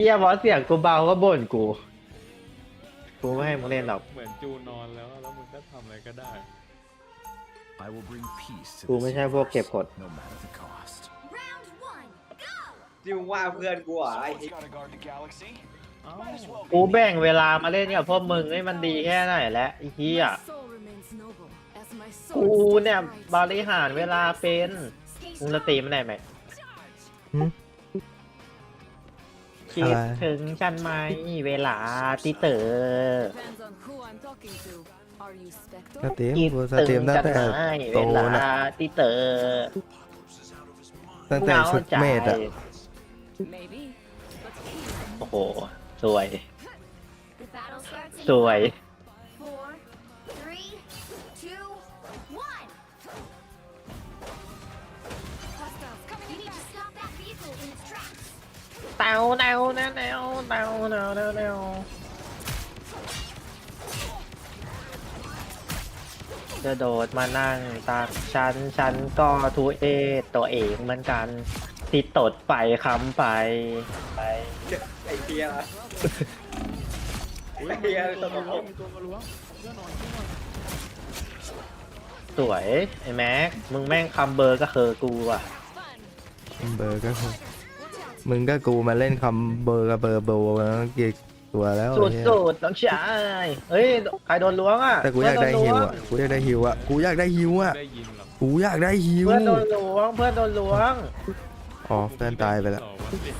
เฮียบอสเสียงกูเบาก็บ่นกู กูไม่ให้มึงเล่นหรอก เหมือนจูนอนแล้วแล้วมึงก็ทำอะไรก็ได้ I will bring peace to กู this ไม่ใช่พวกเก็บกด no matter the cost. Round one, go! จิวว่าเพื่อนกูเหรอไอ้ Someone's gotta guard the galaxy. เอ้า Might as well กูแบ่งเวลามาเล่นกับพวกมึงให้มันดีแค่ไหนแล้วไอ้เฮีย My soul remains noble as my sword กูเนี่ย still bright. บริหารเวลาเป็น Stay มึงจะตีมันได้ไหมหืม คิดถึงฉันไหมเวลาที่เต๋อ Depends on who I'm talking to. Are you ส Spectre? ตรีมคิดกูสถึตรีมงตั้งฉันแต่ไหมโตเวลานะที่เต๋อตั้งแต่ชุดเมดอะ Maybe. But here, โอ้โห สวย the battle starts in สวย เตาเตาเตาเตาเตาเตาเตาจะโดดมานั่งตักชั้นชั้นก็ทุเอตัวเองเหมือนกันที่ตดไปค้ำไปไปไอเพียร์ไอเพียตัวมาล้วงตัวมานนอนสวยไอแม็กมึงแม่งคำเบอร์ก็เคอกูอะคำเบอร์ก็คือ มึงก็กูมาเล่นคำเบอร์กับเบอร์โบนะกี่ตัวแล้วสุดไอ้เหี้ยสุดๆน้องชายเฮ้ยใครโดนล้วงอะแต่กูอยากได้เพื่ฮิวนโนอะกูอยากได้ฮิวอะกูอยากได้ฮิวอะได้ยินหรอกูอยากได้ฮิวเพื่อนโดนล้วงเพื่อนโดนล้วงอ๋อเพื่อนตายไปแล้วต่อว่าเสียง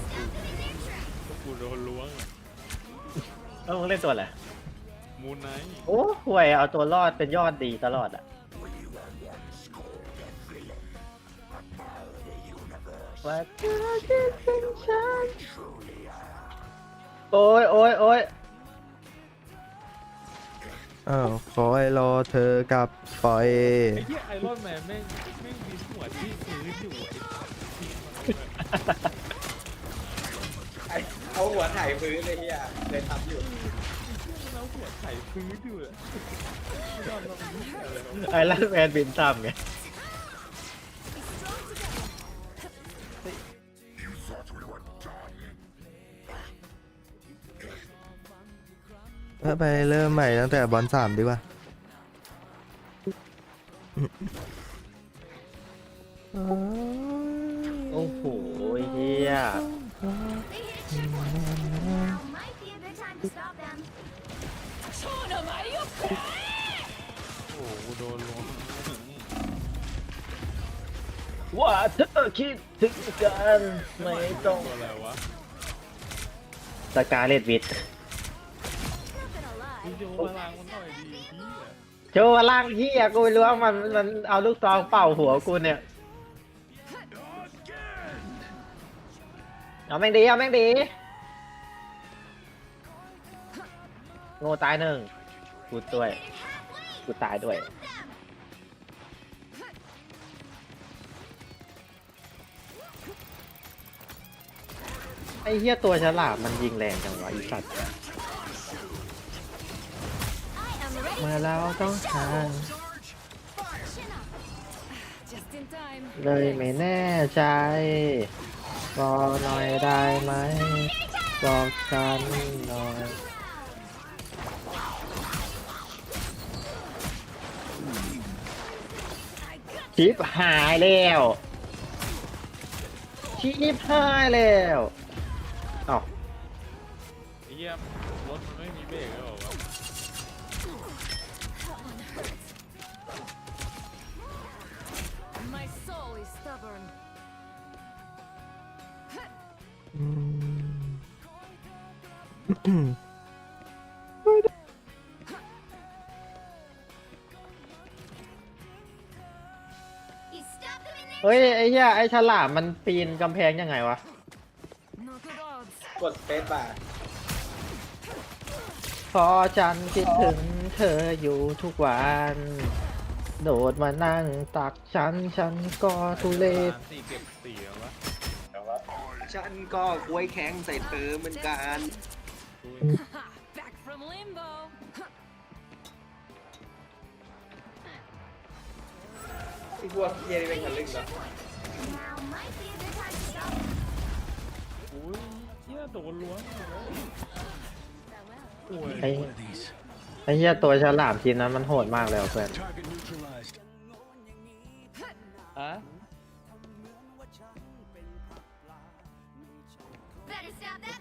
กูกูโดนล้วงอะแล้วมึงเล่นตัวอะไรมูนไนท์โอ้ห่วยเอาตัวรอดเป็นยอดดีตลอดอะ ว่าเธอคิดถึงฉันโอ้ยโอ้ยโอ้ยอ้าวคอยรอเธอกลับปล่อย ไอ้เหี้ยไอรอนแมนแม่งแม่งมีหัวที่พื้นอยู่ไอ้ไอ้เอาหัวถ่ายพื้นเลยเฮียเลยทำอยู่มันเอาหัวไถพื้นอยู่อะไอรวะไอ้ลันแมนบินตามไง แล้วไปเริ่มใหม่ตั้งแต่บอลสามดีกว่าโอ้โหเฮีย They hit a checkpoint. Now might be a good time to stop them. โอ้โหกูโดนล้วงว่าเธอคิดถึงกันไม่ต้องตัวอะไรวะสกาเลตวิท โยนพลังมันหน่อยดีเหี้ยโชว์ล่างเฮียกูไม่รู้ว่ามันมันเอาลูกซองเป่าหัวกูเนี่ยเอาแม่งดีเอาแม่งดีโง่ตายหนึ่งกูด้วยกูตายด้วยไอ้เหี้ยตัวฉลามมันยิงแรงจังวะอีสัตว์ เมื่อเราต้องทางเลยไม่แน่ใจรอหน่อยได้ไหมบอกฉันหน่อยชิปหายแล้วชิปหายแล้ว เฮ้ย ไอ้เหี้ยไอ้ฉลามมันปีนกำแพงยังไงวะ Not good odds. กดสเปซบาร์พอฉันคิดถึงเธออยู่ทุกวัน โดดมานั่งตักฉัน ฉันก็ทุเลศสี่เก็บสี่แล้ววะ ฉันก็กล้วยแข็งใส่เธอเหมือนกันกู Back from limbo. ที่พวกเฮียนี่เป็นคนลึกเหรอ Now might be a good time to stop them. อุ้ยเหี้ยยโดนล้วงอยู่แล้วโอ้ยไอ้ One of these. ไอ้เหี้ยตัวฉลามทีมนั้นมันโหดมากเลยว่ะเพื่อน Target neutralized. อะ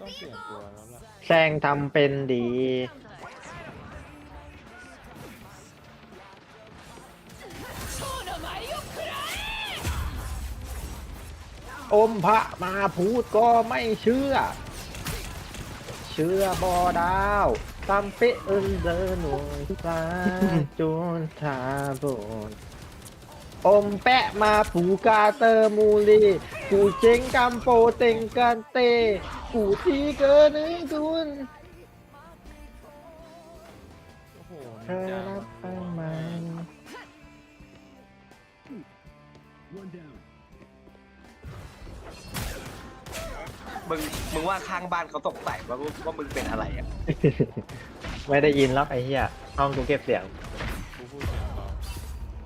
ต้องเปลี่ยน vehicle. ตัวแล้วล่ะแซงทำเป็นดี อมพระมาพูดก็ไม่เชื่อ เชื่อบอดาวตามเปเอินเดินหนุ่ยปลาจูนทาโบน อมแปะมาผูกาเตอร์มูลีกูเจงกัมโปเต็งกันเต กูทีเกินนึงทุนโอ้โหเธอรับฟังไหมมึงมึงว่าข้างบ้านเขาตกใส่ว่าว่ามึงเป็นอะไรอะ ไม่ได้ยินหรอกไอ้เหี้ยห้องกูเก็บเสียง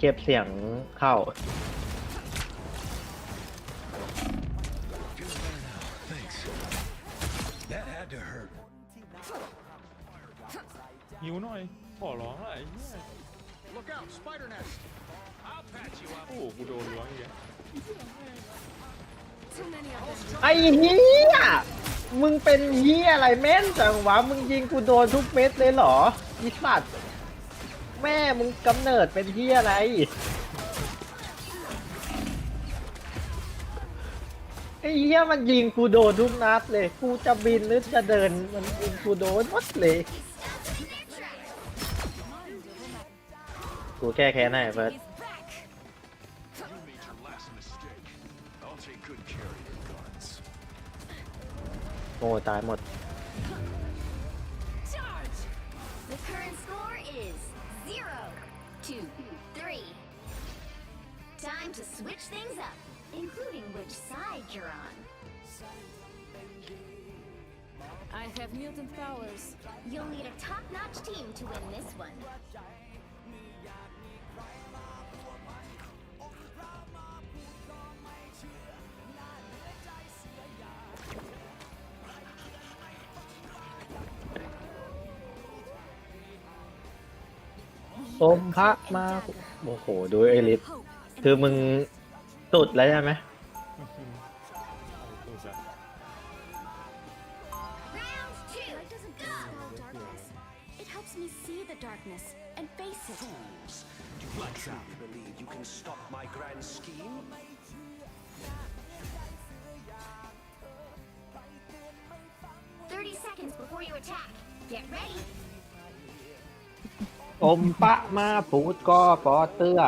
ก็บเสียงเข้า Feel better now. Thanks. That had to hurt. หิวหน่อย ขอร้องหน่อยไอ้เหี้ย Look out, spider nest. I'll patch you up. โอ้โหกูโดนล้วงอีกแล้ว Too many of them. ไอ้เหี้ยมึงเป็นเหี้ยอะไรแม่นจังวะ มึงยิงกูโดนทุกเม็ดเลยเหรออีสัตว์ แม่มึงกำเนิดเป็นเหี้ยอะไร ไอ้เหี้ยมันยิงกูโดนทุกนัดเลย กูจะบินหรือจะเดินมันยิงกูโดนหมดเลย กูแก้แค้นให้เฟิร์ส You made your last mistake. I'll take good care of your guns. โง่ตายหมด Charge. The current Time to switch things up, including which side you're on. I have mutant powers. You'll need a top-notch team to win this one. อมพระมา โอ้โห ดูไอริส คือมึงสุดแล้วใช่ไหมเอาตัวแบบ Round two. Go. Darkness. It helps me see the darkness and face it. You truly believe you can stop my grand scheme? Thirty seconds before you attack. Get ready. อมปะมาพูดก็ปอเตื้อ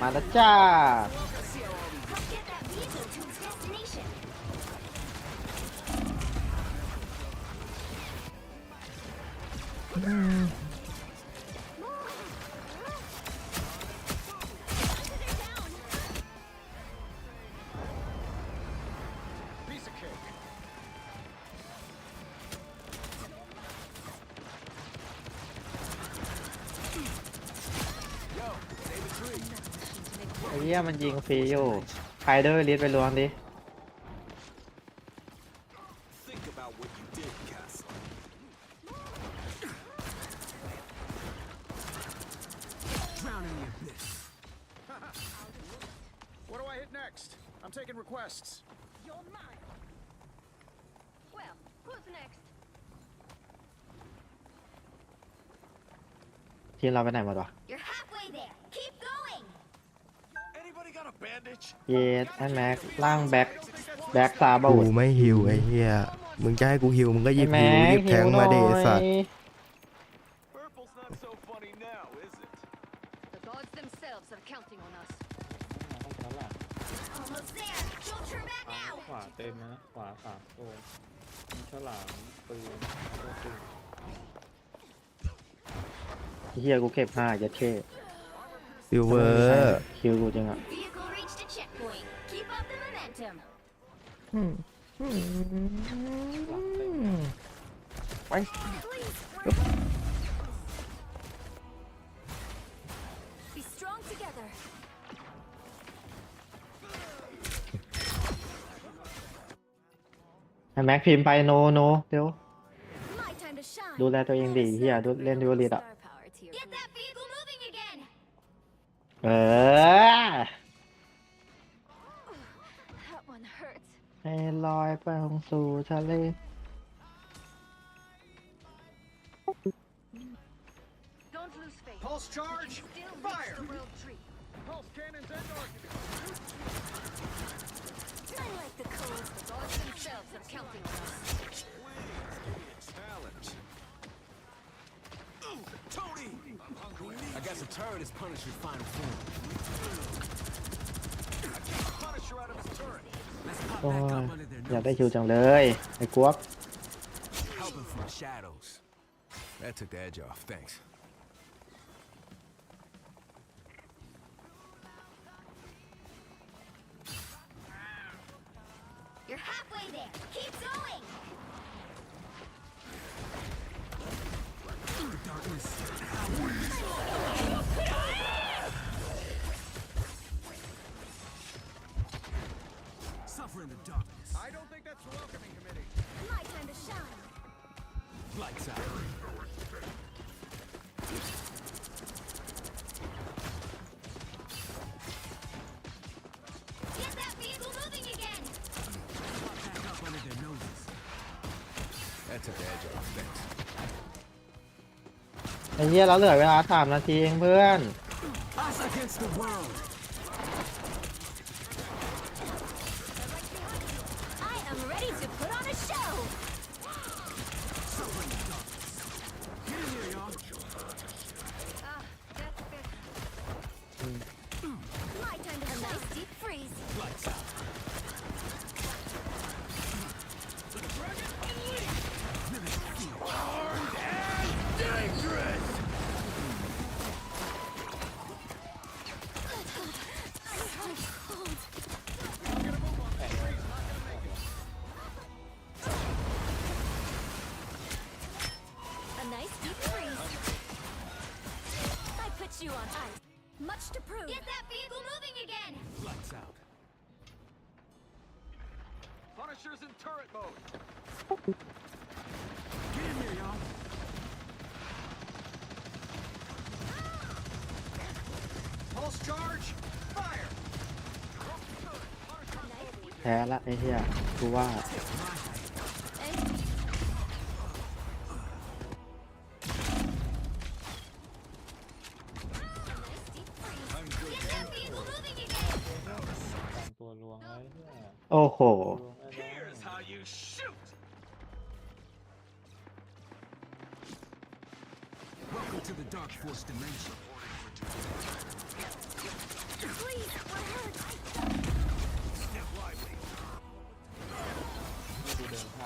มาแล้วจ้า Help get ยมันยิงฟรีอยู่ใครเดอร์ลิสไปลวงดิ Think about what you did, Castle. Drown in the abyss. what do I hit next? I'm taking requests. You're mine. Well, who's next? ทีมเราไปไหนหมดวะ You're halfway there. Keep going. Anybody got a bandage? เยสไอ้แม็กล่างแบ็คแบ็คซาบูกูดไม่หิวไอ้เหี้ยมึงจะให้กูหิวมึงก็หยิไอ้บแม็หิวหยิกบแทหิงวหน่มาอยเดสัตว์ Purple's not so funny now, is it? The gods themselves are counting on us. ห้องชั้นหลัง Almost there. Don't turn back now. ขวาเต็มแล้วนะขวาสามตัวมีฉลามปืนตัวปืนเฮียกูเก็บห้าจะเท่ Armor ซิลเวอร์คิวกูจริงอะ Vehicle reached a checkpoint. Keep up the momentum. ไป Please, we're... Be strong together. ให้แม็กพิมพ์ไปโนโนเดี๋ยว My time to shine. ดูแลตัวเองดีเฮียดูเล่นดูรีดอะ Star power to your Get that vehicle moving again. เออ That one hurts. ให้ลอยไปลงสู่ทะเล I guess a turret is Punisher's final form. Punisher out of his turret. Let's pop โอ้ back ย up under their อยากได้ noses. คิวจังเลยไอ้กวก Helping from the shadows. That took the edge off. Thanks. ไอ้เหี้ยเราเหลือเวลาสามนาทีเองเพื่อน on ice. Much to prove. Get that vehicle moving again. Lights out. Punisher's in turret mode. Get in here, y'all. Pulse charge! Fire! แพ้ละไอ้เหี้ยกูว่า โอ้โหลวงไอ้น้อง Here's how you shoot! Welcome to the Dark Force dimension. Please, we're hurt. ที่เดินผ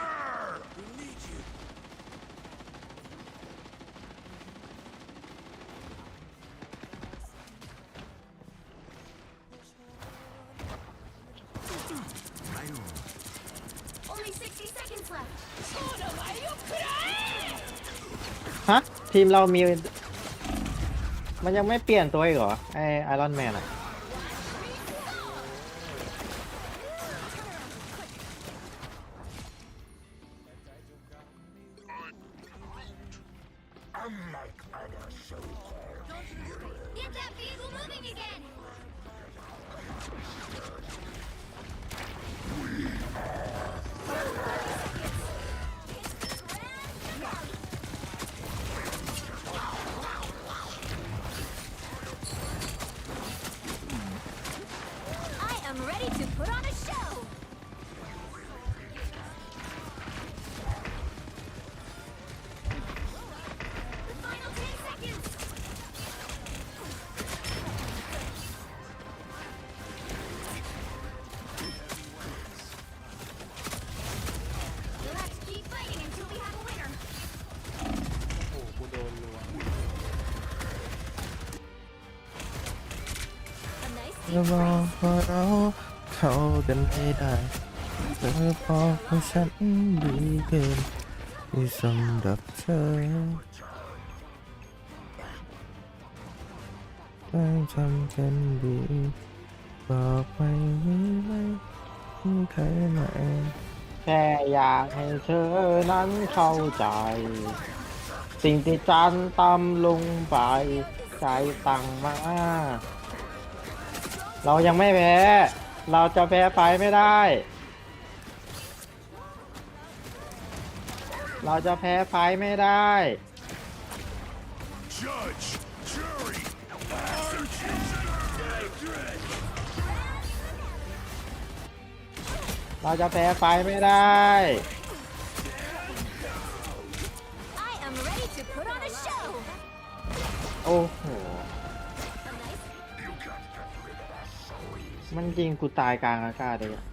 ่ ทีมเรามี มันยังไม่เปลี่ยนตัวอีกเหรอ ไอไอรอนแมนอะ ธอบอกว่าเราเข้ากันไม่ได้เธอบอกว่าฉันดีเกินที่สำหรับเธอไม่จำเป็นดีบอกไม่มีไม่ใครไหนแค่อยากให้เธอนั้นเข้าใจ สิ่งที่จันตำลงไปใจตังมา เรายังไม่แพ้ เราจะแพ้ไฟไม่ได้เราจะแพ้ไฟไม่ได้ Judge, jury, executioner. เราจะแพ้ไฟไม่ได้ I am ready to put on a show. โอ้โห มันยิงกูตายกลางอากาศเลยอะ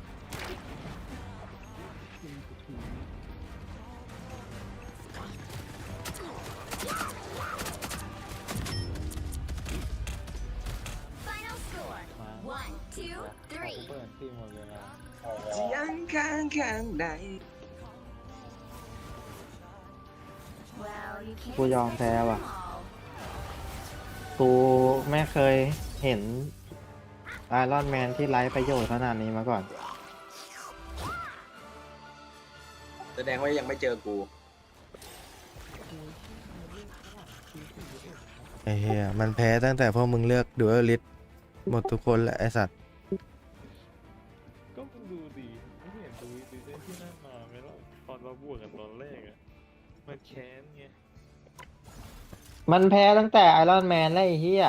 final score. One, two, three. เปิดทีมหมดเลยนะยังข้างข้างใน Well, you can't กูยอมแพ้ expect ว่ะ them all. กูไม่เคยเห็น ไอรอนแมนที่ไร้ประโยชน์ขนาดนี้มาก่อน แสดงว่ายังไม่เจอกู ไอ้เหี้ยมันแพ้ตั้งแต่พวกมึงเลือกดูเอลิสหมดทุกคนแหละไอสัตว์ ก็มึงดูดีไม่เห็นดูดีเล่นที่นั่นมาไหมล่ะตอนเราบวกกันตอนแรกอะมันแค้นไงมันแพ้ตั้งแต่ไอรอนแมนแล้วไอ้เหี้ย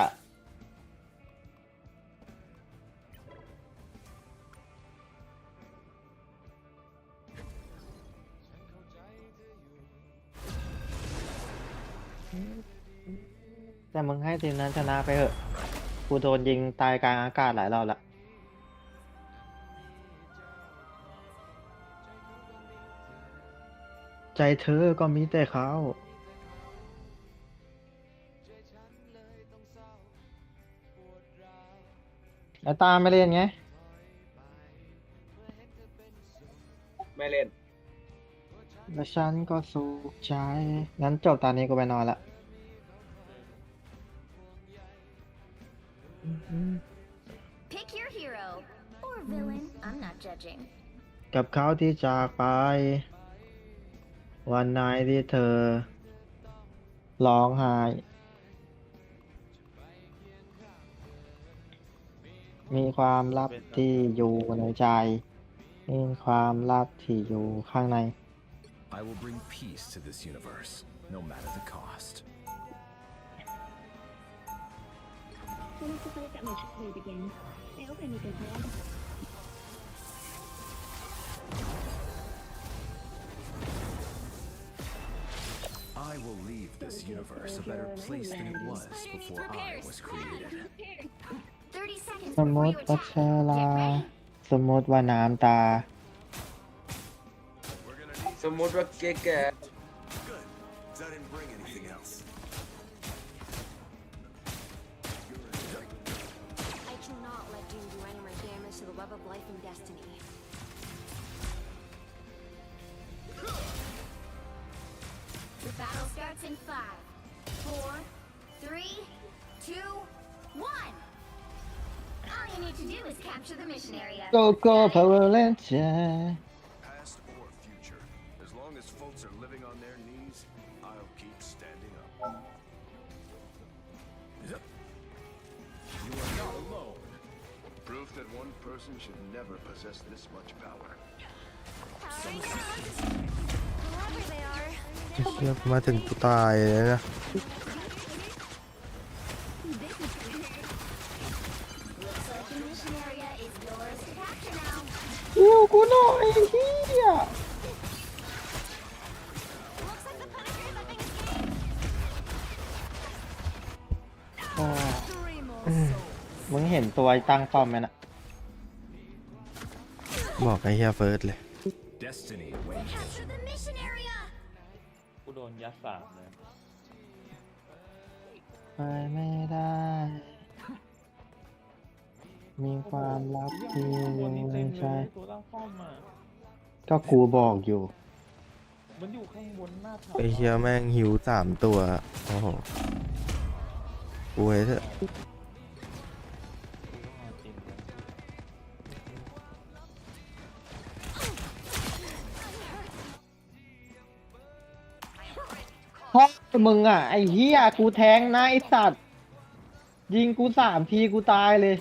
แต่มึงให้ทีมนั้นชนะไปเถอะ กูโดนยิงตายกลางอากาศหลายรอบละใจเธอก็มีแต่เขาแล้วตามไม่เล่นไง ไม่เล่น แล้วฉันก็สุขใจ งั้นจบตอนนี้กูไปนอนละ Pick your hero or villain. I'm not judging. กับเขาที่จากไป วันไหนที่เธอ ร้องไห้ มีความลับที่อยู่ในใจ มีความลับที่อยู่ข้างใน I will bring peace to this universe, no matter the cost. When is the place that my trip begin? I hope I make a plan. I will leave this universe a better place than it was before I was created. 30 seconds สมม before ติ you ว่า attack. เชอลา Get ready. สมมติว่าน้ำตา สมมติว่าเก๊กแก capture the mission area. Go go Got it? Power Ranger Past or future, as long as folks are living on their knees, I'll keep standing up. You are not alone. Proof that one person should never possess this much power. Powering down. Whoever they are, เชื่อกูมาถึงกูตายเลยนะ วไอ้ตั้งป้อมไหมน่ะบอกไอ้เฮียเฟิร์สเลย Destiny awaits. Capture the mission area. กูโดนยัดสามเลยไปไม่ได้ มีความลับที่ข้างบนนี้เต็มเลใช่ยตัวล่างป้อมอะก็กูบอกอยู่มันอยู่ข้างบนหน้าผาไอ้เฮียแม่งหิวสามตัว โอ้โหกูเฮ้ยเถอะ มึงอะไอ้เหี้ยกูแทงนะไอ้สัตว์ ยิงกูสามทีกูตายเลย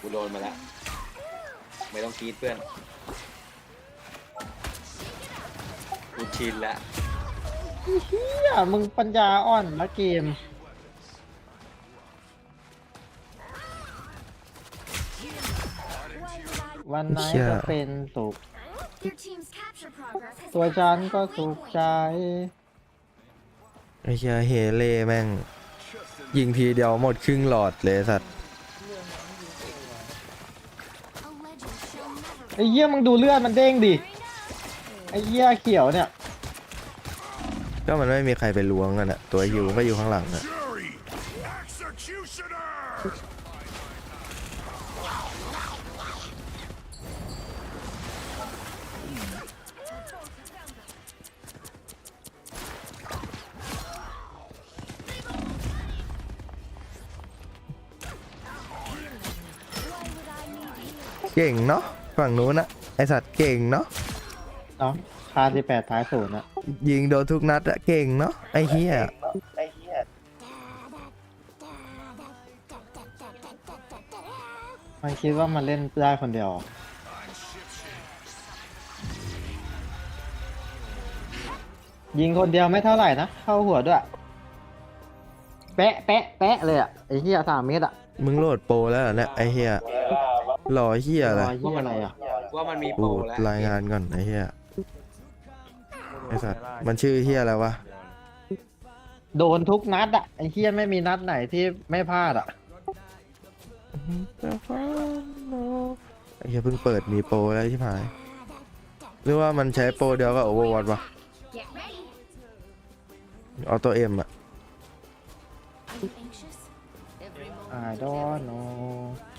กูโดนมาแล้ว ไม่ต้องกรีดเพื่อน กูชินแล้วเหี้ยมึงปัญญาอ่อนละเกม วันไหนจะเป็นสุข ตัวฉันก็สุขใจ ไอ้เฮียเฮเล่แม่ง ยิงทีเดียวหมดครึ่งหลอดเลยสัตว์ A legend shall never ไอ้เหี้ยมึงดูเลือดมันเด้งดิ ไอ้เหี้ยเขียวเนี่ย ก็มันไม่มีใครไปล้วงกันอะตัวฮิวก็อยู่ข้างหลังอะ ก่งเนาะฝั่งนู้นอะไอสัตว์เก่งเนาะเนาะคาสิบแปดท้ายศูนย์อะยิงโดนทุกนัดอะเก่งเนาะไอเฮียมันคิดว่ามันเล่นได้คนเดียวยิงคนเดียวไม่เท่าไหร่นะ เข้าหัวด้วย แปะแปะแปะเลยอะ ไอ้เหี้ยสามเมตรอะ มึงโหลดโปรแล้วเหรอเนี่ยไอเฮีย รอเฮียอะไรรอยเหี้ยอะไรอะว่ามันมีโปรกูแล้วรายงานก่อนไอเฮียไอสัตว์มันชื่อเฮียอะไรวะ โดนทุกนัดอะไอ้เหี้ยไม่มีนัดไหนที่ไม่พลาดอะไอ้เฮียเพิ่งเปิดมีโปรแล้วที่ผาย หรือว่ามันใช้โปรเดียวกับโอเวอร์วอตวะ get ready. เอาตัวเอ็มอะ Are you anxious? Every moment. I don't know Can I help?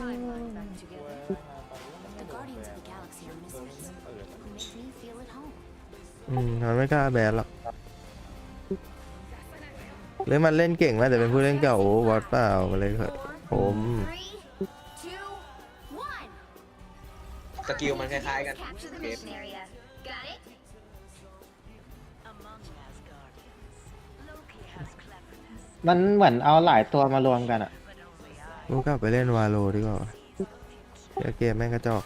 Timeline back together. The Guardians of the Galaxy are misfits who make me feel at home. อืมมันไม่กล้าแบนหรอกหรือมันเล่นเก่งไหมแต่เป็นผู้เล่นเก่าโอเวอร์วอตเปล่ามาเลยเถอะผม Three, two, one. สกิลมันคล้ายๆกัน Capture the mission area. Got it? Among Asgardians, Loki has cleverness, มันเหมือนเอาหลายตัวมารวมกันอะ but only I กูกลับไปเล่นวาโลดีกว่าเดี๋ยวเกมแม่งกระจอก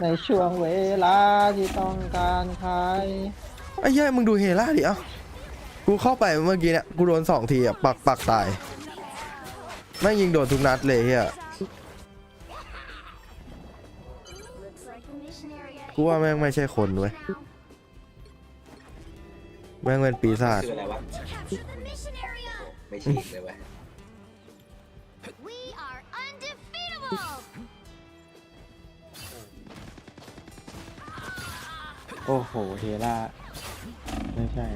ในช่วงเวลาที่ต้องการใครไอ้เหี้ยมึงดูเฮล่าดิเอ้ากูเข้าไปเมื่อกี้เนี่ยกูโดนสองทีอะปักปักตายแม่งยิงโดนทุกนัดเลยเฮีย Looks like the mission area กูว่าแม่งไม่ใช่คนเว้ยแม่งเป็นปีศาจ คืออะไรวะ Capture the mission area. ไม่ฉีกเลยเว้ย โอ้โห เฮล่า ไม่ใช่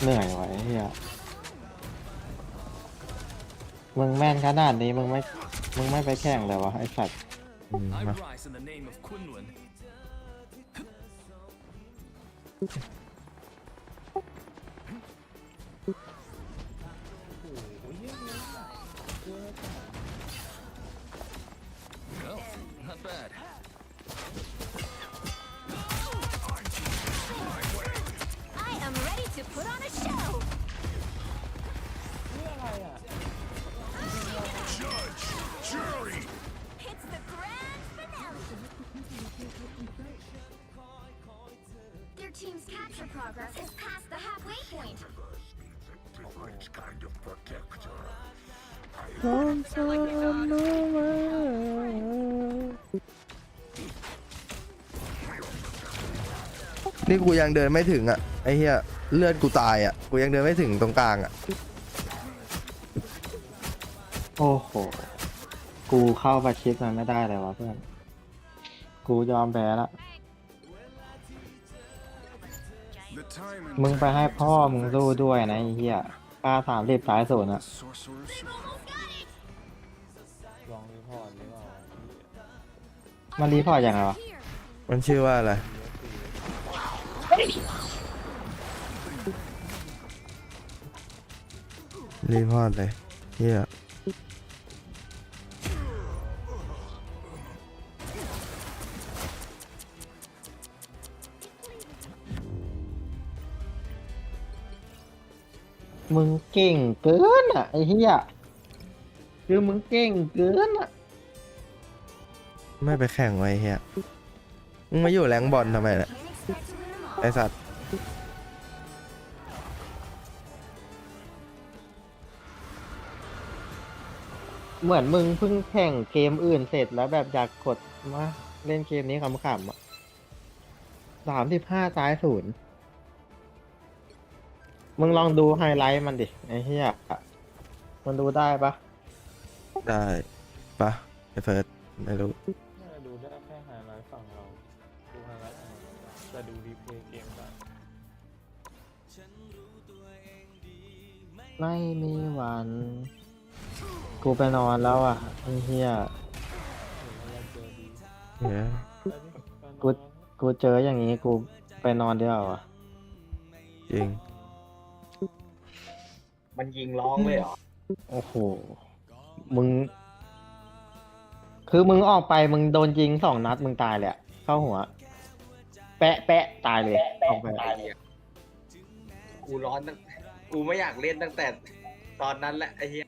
เหนื่อยว่ะไอ้เหี้ยมึงแม่นขนาดนี้มึงไม่ มึงไม่ไปแข่งเลยวะไอ้สัตว์อืม I มา rise in the name of Quinlan. Am ready to put on a show. Judge! Jury! It's the grand finale. Their team's capture progress has passed the halfway point. Different kind of protector. นี่กูยังเดินไม่ถึงอะ ไอ้เหี้ยเลือดกูตายอะ กูยังเดินไม่ถึงตรงกลางอะ โอ้โห กูเข้าประชิดมันไม่ได้เลยวะเพื่อน กูยอมแพ้ละ The time and มึงไปให้พ่อมึงสู้ด้วยนะไอ้เหี้ยค่าสามสิบสายศูนย์อะ sorcerer's suit. ลองรีพอร์ตหรือเปล่ามันรีพอร์ตยังไงวะ มันชื่อว่าอะไร รีพอร์ตเลยเฮียมึงเก่งเกินอะ ไอ้เหี้ยคือมึงเก่งเกินอะ ไม่ไปแข่งไว้เฮียมึงมาอยู่แรงบอลทำไมเนี่ย Can't expect to win them all. ไอสัตว์ เหมือนมึงเพิ่งแข่งเกมอื่นเสร็จแล้วแบบอยากกดมาเล่นเกมนี้ขำๆอะสามสิบห้าซ้ายศูนย์มึงลองดูไฮไลท์มันดิไอ้เหี้ยมันดูได้ปะได้ปะไอเฟิร์สไม่รู้ น่าจะดูได้แค่ไฮไลท์ฝั่งเรา ดูไฮไลท์ฝั่งเราไม่ได้แต่ดูรีเพลย์เกมได้ไม่มีวัน กูไปนอนแล้วอะไอ้เหี้ยเห็นว่าเราเจอดีเฮียแล้วนี่การนกูอนกูเจออย่างนี้กูไปนอนดีกว่าอะจริง มันยิงร้องเลยเหรอ โอ้โหมึง คือมึงออกไปมึงโดนยิงสองนัดมึงตายเลยอะเข้าหัว แปะแปะตายเลยออกไปตายเลยกูร้อนตั้ง กูไม่อยากเล่นตั้งแต่ ตอนนั้นแหละไอ้เหี้ย